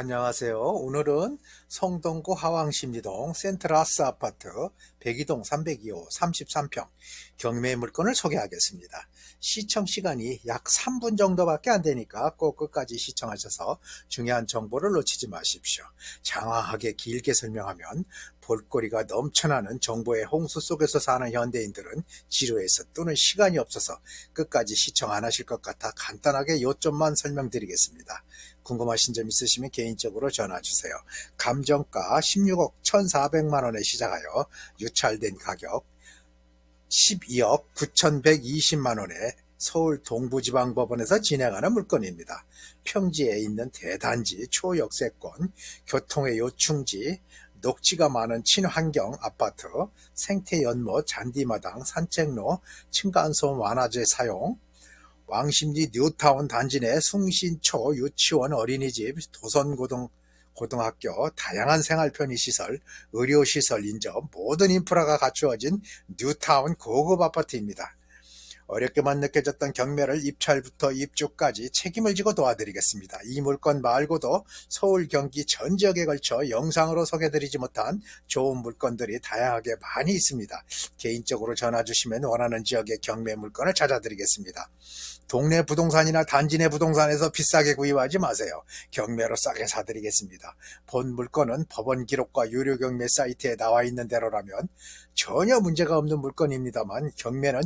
안녕하세요. 오늘은 성동구 하왕심리동 센트라스 아파트 102동 302호 33평 경매 물건을 소개하겠습니다. 시청 시간이 약 3분 정도밖에 안 되니까 꼭 끝까지 시청하셔서 중요한 정보를 놓치지 마십시오. 장황하게 길게 설명하면 볼거리가 넘쳐나는 정보의 홍수 속에서 사는 현대인들은 지루해서 또는 시간이 없어서 끝까지 시청 안 하실 것 같아 간단하게 요점만 설명드리겠습니다. 궁금하신 점 있으시면 개인적으로 전화 주세요. 감정가 16억 1,400만 원에 시작하여 유찰된 가격 12억 9,120만 원에 서울 동부지방법원에서 진행하는 물건입니다. 평지에 있는 대단지, 초역세권, 교통의 요충지, 녹지가 많은 친환경 아파트, 생태 연못, 잔디마당, 산책로, 층간소음 완화제 사용, 왕십리 뉴타운 단지 내 숭신초 유치원 어린이집 도선고등 고등학교 다양한 생활 편의 시설 의료시설 인접 모든 인프라가 갖추어진 뉴타운 고급 아파트입니다. 어렵게만 느껴졌던 경매를 입찰부터 입주까지 책임을 지고 도와드리겠습니다. 이 물건 말고도 서울 경기 전 지역에 걸쳐 영상으로 소개드리지 못한 좋은 물건들이 다양하게 많이 있습니다. 개인적으로 전화 주시면 원하는 지역의 경매 물건을 찾아드리겠습니다. 동네 부동산이나 단지 내 부동산에서 비싸게 구입하지 마세요. 경매로 싸게 사드리겠습니다. 본 물건은 법원 기록과 유료 경매 사이트에 나와 있는 대로라면 전혀 문제가 없는 물건입니다만 경매는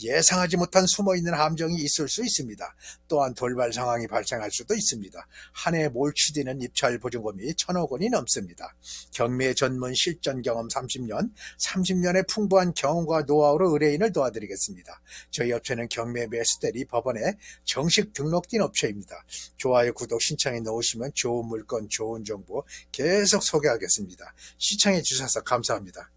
예상하지 못한 숨어있는 함정이 있을 수 있습니다. 또한 돌발 상황이 발생할 수도 있습니다. 한 해 몰취되는 입찰 보증금이 천억 원이 넘습니다. 경매 전문 실전 경험 30년, 30년의 풍부한 경험과 노하우로 의뢰인을 도와드리겠습니다. 저희 업체는 경매 매수대리 법원에 정식 등록된 업체입니다. 좋아요, 구독 신청해 놓으시면 좋은 물건, 좋은 정보 계속 소개하겠습니다. 시청해 주셔서 감사합니다.